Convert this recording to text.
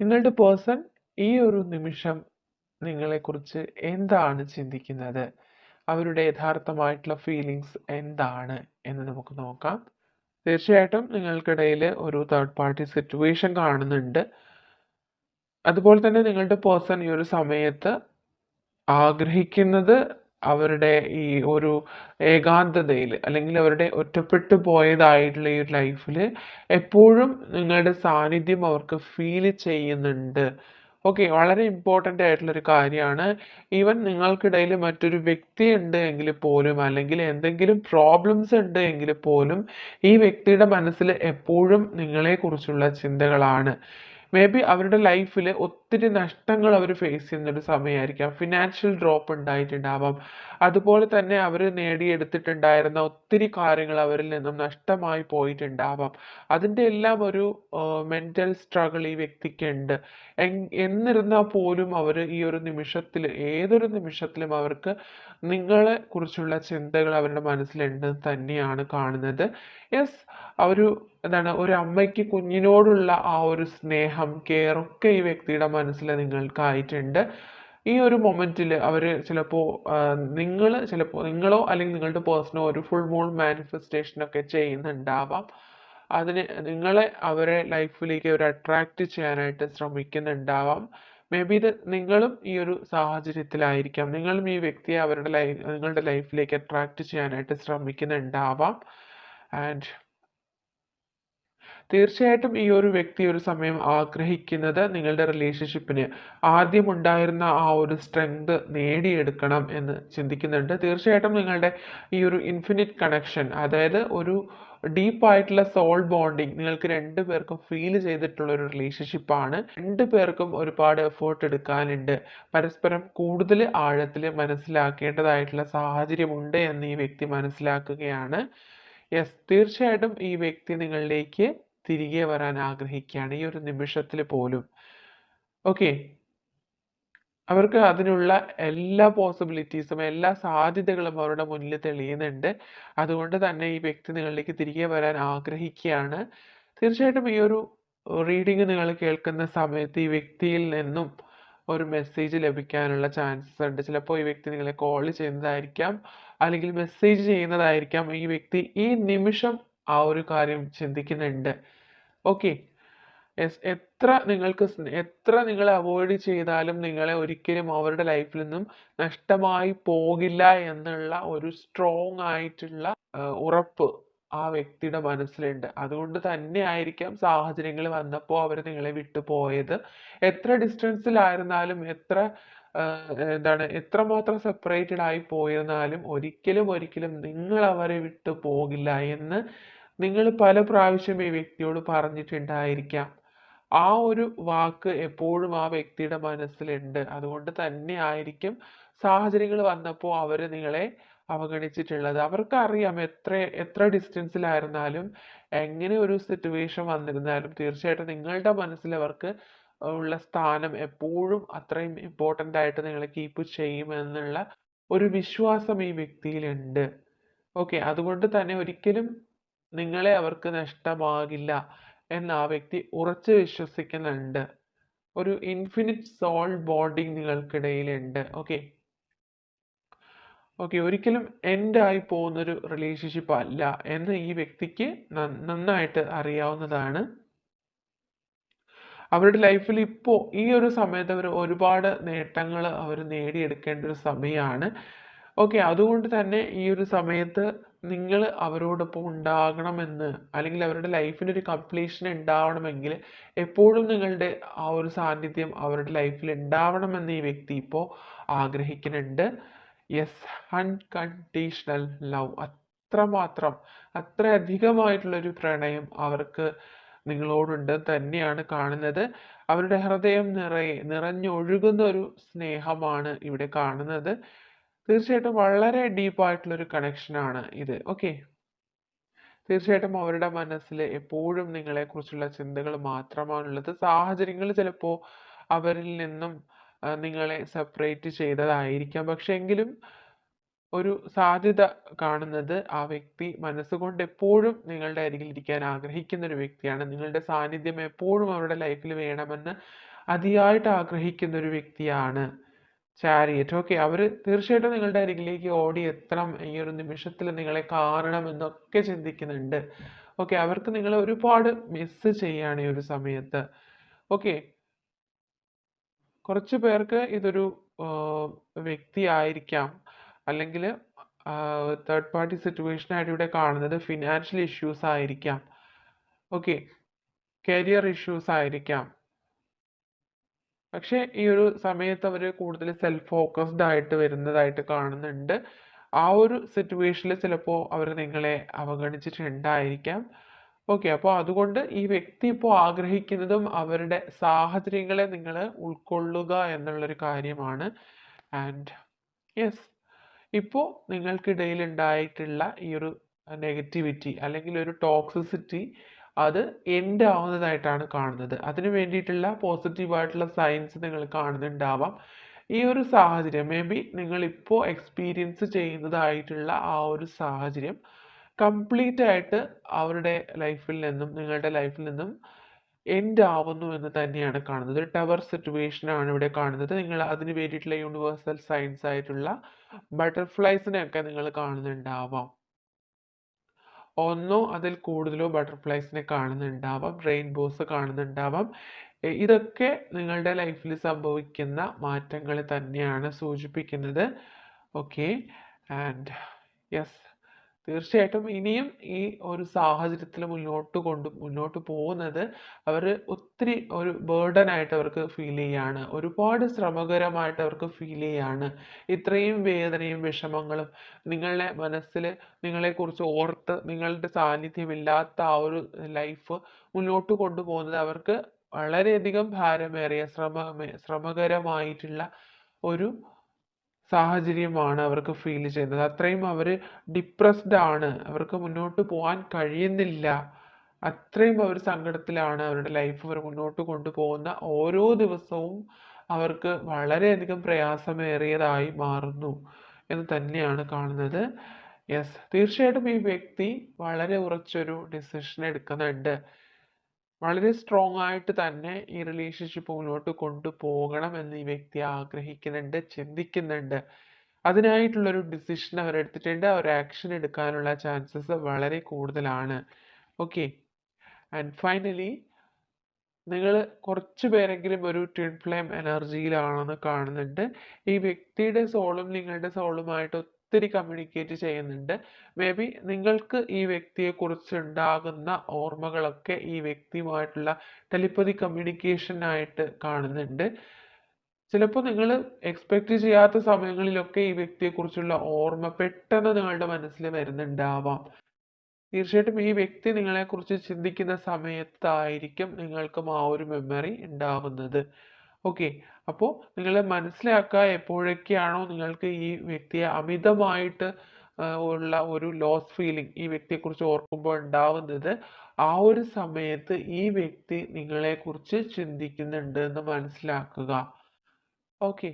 നിങ്ങളുടെ പേഴ്സൺ ഈ ഒരു നിമിഷം നിങ്ങളെക്കുറിച്ച് എന്താണ് ചിന്തിക്കുന്നത്? അവരുടെ യഥാർത്ഥമായിട്ടുള്ള ഫീലിങ്സ് എന്താണ് എന്ന് നമുക്ക് നോക്കാം. തീർച്ചയായിട്ടും നിങ്ങൾക്കിടയിൽ ഒരു തേർഡ് പാർട്ടി സിറ്റുവേഷൻ കാണുന്നുണ്ട്. അതുപോലെ തന്നെ നിങ്ങളുടെ പേഴ്സൺ ഈ ഒരു സമയത്ത് ആഗ്രഹിക്കുന്നത് അവരുടെ ഈ ഒരു ഏകാന്തതയിൽ അല്ലെങ്കിൽ അവരുടെ ഒറ്റപ്പെട്ടു പോയതായിട്ടുള്ള ഈ ഒരു ലൈഫിൽ എപ്പോഴും നിങ്ങളുടെ സാന്നിധ്യം അവർക്ക് ഫീൽ ചെയ്യുന്നുണ്ട്. ഓക്കെ വളരെ ഇമ്പോർട്ടന്റ് ആയിട്ടുള്ള ഒരു കാര്യമാണ്. ഈവൻ നിങ്ങൾക്കിടയിൽ മറ്റൊരു വ്യക്തി ഉണ്ട് എങ്കിൽ പോലും അല്ലെങ്കിൽ എന്തെങ്കിലും പ്രോബ്ലംസ് ഉണ്ട് എങ്കിൽ പോലും ഈ വ്യക്തിയുടെ മനസ്സിൽ എപ്പോഴും നിങ്ങളെക്കുറിച്ചുള്ള ചിന്തകളാണ്. മേ ബി അവരുടെ ലൈഫിൽ ഒത്തിരി നഷ്ടങ്ങൾ അവർ ഫേസ് ചെയ്യുന്ന ഒരു സമയമായിരിക്കാം. Financial drop ഉണ്ടായിട്ടുണ്ടാവാം. അതുപോലെ തന്നെ അവർ നേടിയെടുത്തിട്ടുണ്ടായിരുന്ന ഒത്തിരി കാര്യങ്ങൾ അവരിൽ നിന്നും നഷ്ടമായി പോയിട്ടുണ്ടാവാം. അതിന്റെ എല്ലാം ഒരു മെന്റൽ സ്ട്രഗിൾ ഈ വ്യക്തിക്കുണ്ട് എന്നിരുന്നാൽ പോലും അവർ ഈ ഒരു നിമിഷത്തിൽ ഏതൊരു നിമിഷത്തിലും അവർക്ക് നിങ്ങളെ കുറിച്ചുള്ള ചിന്തകൾ അവരുടെ മനസ്സിലുണ്ട് തന്നെയാണ് കാണുന്നത്. യെസ് ഒരു എന്താണ് ഒരു അമ്മയ്ക്ക് കുഞ്ഞിനോടുള്ള ആ ഒരു സ്നേഹം കെയർ ഒക്കെ ഈ വ്യക്തിയുടെ മനസ്സിൽ നിങ്ങൾക്കായിട്ടുണ്ട്. ഈ ഒരു മൊമെന്റിൽ അവർ ചിലപ്പോൾ നിങ്ങൾ ചിലപ്പോൾ നിങ്ങളോ അല്ലെങ്കിൽ നിങ്ങളുടെ പേഴ്സണോ ഒരു ഫുൾ മൂൺ മാനിഫെസ്റ്റേഷൻ ഒക്കെ ചെയ്യുന്നുണ്ടാവാം. അതിന് നിങ്ങളെ അവരെ ലൈഫിലേക്ക് അവർ അട്രാക്റ്റ് ചെയ്യാനായിട്ട് ശ്രമിക്കുന്നുണ്ടാവാം. മേ ബി ഇത് നിങ്ങളും ഈ ഒരു സാഹചര്യത്തിലായിരിക്കാം. നിങ്ങളും ഈ വ്യക്തിയെ അവരുടെ ലൈഫ് നിങ്ങളുടെ ലൈഫിലേക്ക് അട്രാക്റ്റ് ചെയ്യാനായിട്ട് ശ്രമിക്കുന്നുണ്ടാവാം. ആൻഡ് തീർച്ചയായിട്ടും ഈ ഒരു വ്യക്തി ഒരു സമയം ആഗ്രഹിക്കുന്നത് നിങ്ങളുടെ റിലേഷൻഷിപ്പിന് ആദ്യം ഉണ്ടായിരുന്ന ആ ഒരു സ്ട്രെങ്ത് നേടിയെടുക്കണം എന്ന് ചിന്തിക്കുന്നുണ്ട്. തീർച്ചയായിട്ടും നിങ്ങളുടെ ഈ ഒരു ഇൻഫിനിറ്റ് കണക്ഷൻ അതായത് ഒരു ഡീപ്പായിട്ടുള്ള സോൾ ബോണ്ടിങ് നിങ്ങൾക്ക് രണ്ടു പേർക്കും ഫീൽ ചെയ്തിട്ടുള്ള ഒരു റിലേഷൻഷിപ്പാണ് രണ്ടു പേർക്കും ഒരുപാട് എഫേർട്ട് എടുക്കാനുണ്ട്. പരസ്പരം കൂടുതൽ ആഴത്തിൽ മനസ്സിലാക്കേണ്ടതായിട്ടുള്ള സാഹചര്യമുണ്ട് എന്ന് ഈ വ്യക്തി മനസ്സിലാക്കുകയാണ്. യെസ് തീർച്ചയായിട്ടും ഈ വ്യക്തി നിങ്ങളിലേക്ക് തിരികെ വരാൻ ആഗ്രഹിക്കുകയാണ് ഈ ഒരു നിമിഷത്തിൽ പോലും. ഓക്കെ അവർക്ക് അതിനുള്ള എല്ലാ പോസിബിലിറ്റീസും എല്ലാ സാധ്യതകളും അവരുടെ മുന്നിൽ തെളിയുന്നുണ്ട്. അതുകൊണ്ട് തന്നെ ഈ വ്യക്തി നിങ്ങളിലേക്ക് തിരികെ വരാൻ ആഗ്രഹിക്കുകയാണ്. തീർച്ചയായിട്ടും ഈ ഒരു റീഡിങ് നിങ്ങൾ കേൾക്കുന്ന സമയത്ത് ഈ വ്യക്തിയിൽ നിന്നും ഒരു മെസ്സേജ് ലഭിക്കാനുള്ള ചാൻസസ് ഉണ്ട്. ചിലപ്പോൾ ഈ വ്യക്തി നിങ്ങളെ കോൾ ചെയ്യുന്നതായിരിക്കാം അല്ലെങ്കിൽ മെസ്സേജ് ചെയ്യുന്നതായിരിക്കാം ഈ വ്യക്തി ഈ നിമിഷം ആ ഒരു കാര്യം ചിന്തിക്കുന്നുണ്ട്. ഓക്കെ യെസ് എത്ര നിങ്ങൾക്ക് എത്ര നിങ്ങൾ അവോയ്ഡ് ചെയ്താലും നിങ്ങളെ ഒരിക്കലും അവരുടെ ലൈഫിൽ നിന്നും നഷ്ടമായി പോകില്ല എന്നുള്ള ഒരു സ്ട്രോങ് ആയിട്ടുള്ള ഉറപ്പ് ആ വ്യക്തിയുടെ മനസ്സിലുണ്ട്. അതുകൊണ്ട് തന്നെ ആയിരിക്കാം സാഹചര്യങ്ങൾ വന്നപ്പോൾ അവർ നിങ്ങളെ വിട്ടു പോയത്. എത്ര ഡിസ്റ്റൻസിലായിരുന്നാലും എത്ര എന്താണ് എത്രമാത്രം സെപ്പറേറ്റഡ് ആയി പോയിരുന്നാലും ഒരിക്കലും ഒരിക്കലും നിങ്ങൾ അവരെ വിട്ടു പോകില്ല എന്ന് നിങ്ങൾ പല പ്രാവശ്യം ഈ വ്യക്തിയോട് പറഞ്ഞിട്ടുണ്ടായിരിക്കാം. ആ ഒരു വാക്ക് എപ്പോഴും ആ വ്യക്തിയുടെ മനസ്സിലുണ്ട്. അതുകൊണ്ട് തന്നെ ആയിരിക്കും സാഹചര്യങ്ങൾ വന്നപ്പോൾ അവർ നിങ്ങളെ അവഗണിച്ചിട്ടുള്ളത്. അവർക്ക് അറിയാം എത്ര എത്ര ഡിസ്റ്റൻസിലായിരുന്നാലും എങ്ങനെ ഒരു സിറ്റുവേഷൻ വന്നിരുന്നാലും തീർച്ചയായിട്ടും നിങ്ങളുടെ മനസ്സിൽ അവർക്ക് ഉള്ള സ്ഥാനം എപ്പോഴും അത്രയും ഇമ്പോർട്ടന്റ് ആയിട്ട് നിങ്ങളെ കീപ്പ് ചെയ്യുമെന്നുള്ള ഒരു വിശ്വാസം ഈ വ്യക്തിയിലുണ്ട്. ഓക്കെ അതുകൊണ്ട് തന്നെ ഒരിക്കലും നിങ്ങളെ അവർക്ക് നഷ്ടമാകില്ല എന്ന് ആ വ്യക്തി ഉറച്ചു വിശ്വസിക്കുന്നുണ്ട്. ഒരു ഇൻഫിനിറ്റ് സോൾ ബോണ്ടിങ് നിങ്ങൾക്കിടയിലുണ്ട്. ഓക്കെ ഓക്കെ ഒരിക്കലും എൻഡ് ആയി പോകുന്നൊരു റിലേഷൻഷിപ്പ് അല്ല എന്ന് ഈ വ്യക്തിക്ക് നന്നായിട്ട് അറിയാവുന്നതാണ്. അവരുടെ ലൈഫിൽ ഇപ്പോൾ ഈ ഒരു സമയത്ത് അവർ ഒരുപാട് നേട്ടങ്ങൾ അവർ നേടിയെടുക്കേണ്ട ഒരു സമയമാണ് ഓക്കെ അതുകൊണ്ട് തന്നെ ഈ ഒരു സമയത്ത് നിങ്ങൾ അവരോടൊപ്പം ഉണ്ടാകണമെന്ന് അല്ലെങ്കിൽ അവരുടെ ലൈഫിന് ഒരു കംപ്ലീഷൻ ഉണ്ടാവണമെങ്കിൽ എപ്പോഴും നിങ്ങളുടെ ആ ഒരു സാന്നിധ്യം അവരുടെ ലൈഫിൽ ഉണ്ടാവണമെന്ന് ഈ വ്യക്തി ഇപ്പോൾ ആഗ്രഹിക്കുന്നുണ്ട്. യെസ് അൺകണ്ടീഷണൽ ലവ് അത്രമാത്രം അത്രയധികമായിട്ടുള്ളൊരു പ്രണയം അവർക്ക് നിങ്ങളോടുണ്ട്. തന്നെയാണ് കാണുന്നത്. അവരുടെ ഹൃദയം നിറയെ നിറഞ്ഞൊഴുകുന്ന ഒരു സ്നേഹമാണ് ഇവിടെ കാണുന്നത്. തീർച്ചയായിട്ടും വളരെ ഡീപ്പായിട്ടുള്ളൊരു കണക്ഷനാണ് ഇത്. ഓക്കെ തീർച്ചയായിട്ടും അവരുടെ മനസ്സിൽ എപ്പോഴും നിങ്ങളെക്കുറിച്ചുള്ള ചിന്തകൾ മാത്രമാണുള്ളത്. സാഹചര്യങ്ങൾ ചിലപ്പോൾ അവരിൽ നിന്നും നിങ്ങളെ സെപ്പറേറ്റ് ചെയ്തതായിരിക്കാം. പക്ഷെ എങ്കിലും ഒരു സാധ്യത കാണുന്നത് ആ വ്യക്തി മനസ്സുകൊണ്ട് എപ്പോഴും നിങ്ങളുടെ അരികിൽ ഇരിക്കാൻ ആഗ്രഹിക്കുന്ന ഒരു വ്യക്തിയാണ്. നിങ്ങളുടെ സാന്നിധ്യം എപ്പോഴും അവരുടെ ലൈഫിൽ വേണമെന്ന് അതിയായിട്ട് ആഗ്രഹിക്കുന്ന ഒരു വ്യക്തിയാണ്. ചാരിയറ്റ് ഓക്കെ അവർ തീർച്ചയായിട്ടും നിങ്ങളുടെ അരികിലേക്ക് ഓടി എത്തണം. ഈ ഒരു നിമിഷത്തിൽ നിങ്ങളെ കാണണം എന്നൊക്കെ ചിന്തിക്കുന്നുണ്ട്. ഓക്കെ അവർക്ക് നിങ്ങളെ ഒരുപാട് മിസ് ചെയ്യാണ് ഈ ഒരു സമയത്ത്. ഓക്കെ. കുറച്ച് പേർക്ക് ഇതൊരു വ്യക്തി ആയിരിക്കാം. അല്ലെങ്കിൽ തേർഡ് പാർട്ടി സിറ്റുവേഷൻ ആയിട്ട് ഇവിടെ കാണുന്നത് ഫിനാൻഷ്യൽ ഇഷ്യൂസ് ആയിരിക്കാം. ഓക്കെ. കരിയർ ഇഷ്യൂസ് ആയിരിക്കാം. പക്ഷേ ഈ ഒരു സമയത്ത് അവർ കൂടുതൽ സെൽഫ് ഫോക്കസ്ഡ് ആയിട്ട് വരുന്നതായിട്ട് കാണുന്നുണ്ട്. ആ ഒരു സിറ്റുവേഷനിൽ ചിലപ്പോൾ അവർ നിങ്ങളെ അവഗണിച്ചിട്ടുണ്ടായിരിക്കാം. ഓക്കെ അപ്പോൾ അതുകൊണ്ട് ഈ വ്യക്തി ഇപ്പോൾ ആഗ്രഹിക്കുന്നതും അവരുടെ സാഹചര്യങ്ങളെ നിങ്ങൾ ഉൾക്കൊള്ളുക എന്നുള്ളൊരു കാര്യമാണ്. ആൻഡ് യെസ് ഇപ്പോൾ നിങ്ങൾക്കിടയിൽ ഉണ്ടായിട്ടുള്ള ഈ ഒരു നെഗറ്റിവിറ്റി അല്ലെങ്കിൽ ഒരു ടോക്സിസിറ്റി അത് എൻഡ് ആവുന്നതായിട്ടാണ് കാണുന്നത്. അതിന് വേണ്ടിയിട്ടുള്ള പോസിറ്റീവായിട്ടുള്ള സയൻസ് നിങ്ങൾ കാണുന്നുണ്ടാവാം. ഈ ഒരു സാഹചര്യം മേ ബി നിങ്ങളിപ്പോൾ എക്സ്പീരിയൻസ് ചെയ്യുന്നതായിട്ടുള്ള ആ ഒരു സാഹചര്യം കംപ്ലീറ്റ് ആയിട്ട് അവരുടെ ലൈഫിൽ നിന്നും നിങ്ങളുടെ ലൈഫിൽ നിന്നും എൻഡ് ആവുന്നു എന്ന് തന്നെയാണ് കാണുന്നത്. ഒരു ടവർ സിറ്റുവേഷൻ ആണ് ഇവിടെ കാണുന്നത്. നിങ്ങൾ അതിന് വേണ്ടിയിട്ടുള്ള യൂണിവേഴ്സൽ സയൻസ് ആയിട്ടുള്ള ബട്ടർഫ്ലൈസിനെയൊക്കെ നിങ്ങൾ കാണുന്നുണ്ടാവാം. ഒന്നോ അതിൽ കൂടുതലോ ബട്ടർഫ്ലൈസിനെ കാണുന്നുണ്ടാവാം റെയിൻബോസ് കാണുന്നുണ്ടാവാം. ഇതൊക്കെ നിങ്ങളുടെ ലൈഫിൽ സംഭവിക്കുന്ന മാറ്റങ്ങൾ തന്നെയാണ് സൂചിപ്പിക്കുന്നത്. ഓക്കെ. And yes. തീർച്ചയായിട്ടും ഇനിയും ഈ ഒരു സാഹചര്യത്തിൽ മുന്നോട്ട് കൊണ്ട് മുന്നോട്ട് പോകുന്നത് അവർ ഒത്തിരി ഒരു ബേർഡൻ ആയിട്ട് അവർക്ക് ഫീൽ ചെയ്യാണ്. ഒരുപാട് ശ്രമകരമായിട്ട് അവർക്ക് ഫീൽ ചെയ്യാണ്. ഇത്രയും വേദനയും വിഷമങ്ങളും നിങ്ങളുടെ മനസ്സിൽ നിങ്ങളെക്കുറിച്ച് ഓർത്ത് നിങ്ങളുടെ സാന്നിധ്യമില്ലാത്ത ആ ഒരു ലൈഫ് മുന്നോട്ട് കൊണ്ടുപോകുന്നത് അവർക്ക് വളരെയധികം ഭാരമേറിയ ശ്രമ ശ്രമകരമായിട്ടുള്ള ഒരു സാഹചര്യമാണ് അവർക്ക് ഫീൽ ചെയ്യുന്നത്. അത്രയും അവർ ഡിപ്രസ്ഡ് ആണ്. അവർക്ക് മുന്നോട്ട് പോകാൻ കഴിയുന്നില്ല. അത്രയും അവർ സങ്കടത്തിലാണ് അവരുടെ ലൈഫ് അവർ മുന്നോട്ട് കൊണ്ടുപോകുന്ന ഓരോ ദിവസവും അവർക്ക് വളരെയധികം പ്രയാസമേറിയതായി മാറുന്നു എന്ന് തന്നെയാണ് കാണുന്നത്. യെസ് തീർച്ചയായിട്ടും ഈ വ്യക്തി വളരെ ഉറച്ചൊരു ഡിസിഷൻ എടുക്കുന്നുണ്ട്. വളരെ സ്ട്രോങ് ആയിട്ട് തന്നെ ഈ റിലേഷൻഷിപ്പ് മുന്നോട്ട് കൊണ്ടുപോകണം എന്ന് ഈ വ്യക്തി ആഗ്രഹിക്കുന്നുണ്ട് ചിന്തിക്കുന്നുണ്ട്. അതിനായിട്ടുള്ളൊരു ഡിസിഷൻ അവർ എടുത്തിട്ടുണ്ട്. അവർ ആക്ഷൻ എടുക്കാനുള്ള ചാൻസസ് വളരെ കൂടുതലാണ്. ഓക്കെ ആൻഡ് ഫൈനലി നിങ്ങൾ കുറച്ച് പേരെങ്കിലും ഒരു ട്വിൻ ഫ്ലെയിം എനർജിയിലാണെന്ന് കാണുന്നുണ്ട്. ഈ വ്യക്തിയുടെ സോളും നിങ്ങളുടെ സോളുമായിട്ട് ഒത്തിരി കമ്മ്യൂണിക്കേറ്റ് ചെയ്യുന്നുണ്ട്. മേ ബി നിങ്ങൾക്ക് ഈ വ്യക്തിയെക്കുറിച്ച് ഉണ്ടാകുന്ന ഓർമ്മകളൊക്കെ ഈ വ്യക്തിയുമായിട്ടുള്ള ടെലിപ്പതി കമ്മ്യൂണിക്കേഷൻ ആയിട്ട് കാണുന്നുണ്ട്. ചിലപ്പോൾ നിങ്ങൾ എക്സ്പെക്റ്റ് ചെയ്യാത്ത സമയങ്ങളിലൊക്കെ ഈ വ്യക്തിയെക്കുറിച്ചുള്ള ഓർമ്മ പെട്ടെന്ന് നിങ്ങളുടെ മനസ്സിൽ വരുന്നുണ്ടാവാം. തീർച്ചയായിട്ടും ഈ വ്യക്തി നിങ്ങളെക്കുറിച്ച് ചിന്തിക്കുന്ന സമയത്തായിരിക്കും നിങ്ങൾക്കും ആ ഒരു മെമ്മറി ഉണ്ടാവുന്നത്. ഓക്കെ അപ്പോൾ നിങ്ങൾ മനസ്സിലാക്കുക എപ്പോഴൊക്കെയാണോ നിങ്ങൾക്ക് ഈ വ്യക്തിയെ അമിതമായിട്ട് ഉള്ള ഒരു ലോസ് ഫീലിംഗ് ഈ വ്യക്തിയെക്കുറിച്ച് ഓർക്കുമ്പോൾ ഉണ്ടാവുന്നത് ആ ഒരു സമയത്ത് ഈ വ്യക്തി നിങ്ങളെക്കുറിച്ച് ചിന്തിക്കുന്നുണ്ട് എന്ന് മനസ്സിലാക്കുക. ഓക്കെ